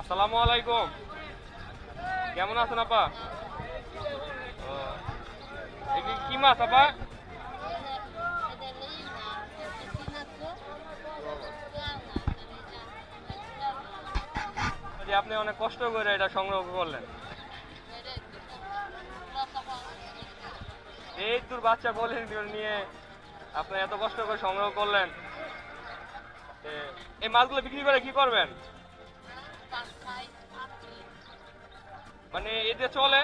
আসসালামু আলাইকুম কেমন আছেন আপা ও, এ কি- কি মাছ আপা যে আপনি অনেক কষ্ট করে এটা সংগ্রহ করলেন। এই তোর বাচ্চা বলে নিয়ে আপনি এত কষ্ট করে সংগ্রহ করলেন। এই মাছগুলো বিক্রি করে কি করবেন? মানে এতে চলে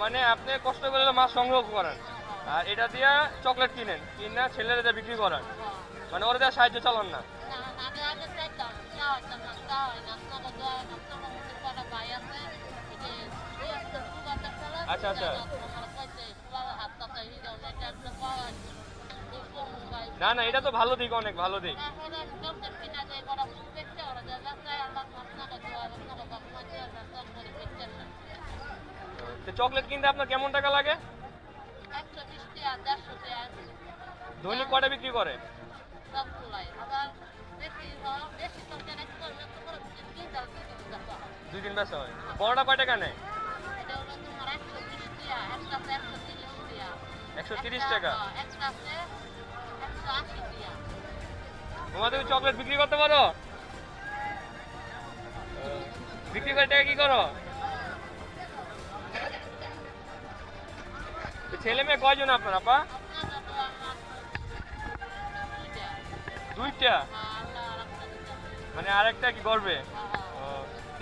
মানে আপনি কষ্ট করে মাছ সংগ্রহ করেন আর এটা দিয়ে চকলেট কিনেন কিনা ছেলেরা বিক্রি করেন মানে ওরা দিয়ে সাহায্য চালান না আচ্ছা, আচ্ছা। না না এটা তো ভালো দিক অনেক ভালো দিক তো চকলেট কিনতে আপনার কেমন টাকা লাগে? দৈনিক কটা বিক্রি করে? দুই দিন বেচা হয়। বড়টা কয় টাকা একশো তিরিশ টাকা। তোমাদের চকলেট বিক্রি করতে পারো? বিক্রি করে টাকা কি করো? ছেলে মেয়ে কয়জন আপনার, আপা? দুইটা? মানে আরেকটা কি গর্বে?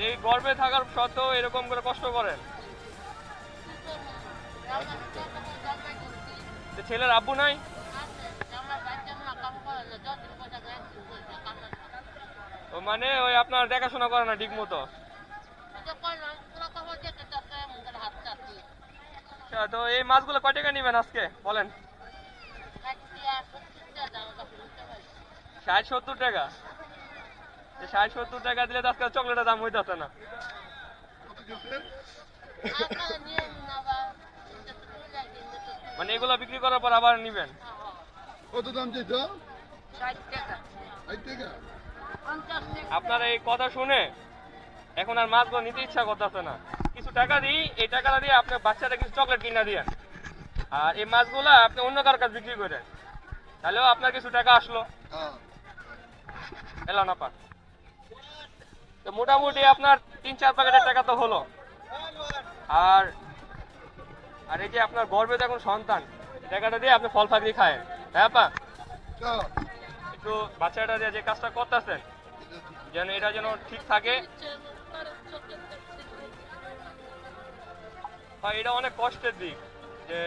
এই গর্বে থাকার সত্ত্বেও এরকম করে কষ্ট করেন? ছেলের আব্বু নাই? মানে ওই আপনার দেখাশোনা করে না ঠিক মতো আচ্ছা, তো এই মাছগুলো কয় টাকা নেবেন আজকে? বলেন। ষাট সত্তর টাকা। ষাট সত্তর টাকা দিলে তো আজকে চকলেটের দাম হইতেছে না। মানে এগুলো বিক্রি করার পর আবার নিবেন? কত দাম চাইছ? আপনার এই কথা শুনে এখন আর মাছগুলো নিতে ইচ্ছা করতেছে না। টাকা দিই এই টাকাটা দিয়ে আপনার বাচ্চাটা কিছু চকলেট কিনা দিয়ে আর এই মাছগুলো আপনি অন্য কার কাছে বিক্রি করেন তাহলেও আপনার কিছু টাকা আসলো। এলো না পা তো মোটামুটি আপনার তিন চার প্যাকেটের টাকা তো হলো। আর আর এই যে আপনার গর্বে তো এখন সন্তান টাকাটা দিয়ে আপনি ফল ফাকরি খায় হ্যাঁ পা একটু বাচ্চাটা দিয়ে যে কাজটা করতেছেন যেন এটা যেন ঠিক থাকে। আর এটা অনেক কষ্টের দিক যে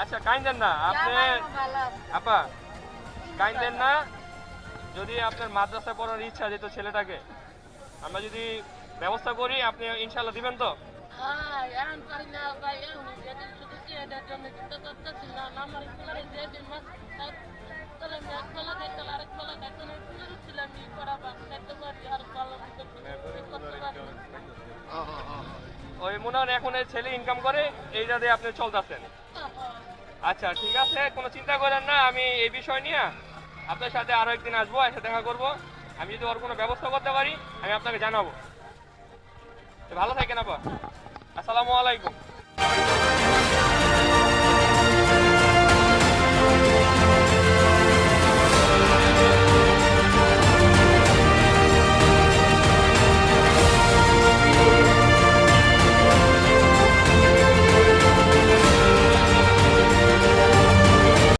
আচ্ছা কাইন্দেন না আপনি আপা কাইন্দেন না যদি আপনার মাদ্রাসা পড়ার ইচ্ছা যেত ছেলেটাকে আমরা যদি ব্যবস্থা করি আপনি ইনশাল্লাহ দিবেন তো? হ্যাঁ হ্যাঁ হ্যাঁ ওই মনে হয় এখন এই ছেলে ইনকাম করে এইটা দিয়ে আপনি চলতেছেন আচ্ছা ঠিক আছে কোনো চিন্তা করেন না আমি এই বিষয় নিয়ে আপনার সাথে আরও একদিন আসব এসে দেখা করব আমি যদি ওর কোনো ব্যবস্থা করতে পারি আমি আপনাকে জানাব তো ভালো থাকেন আপা আসসালামু আলাইকুম।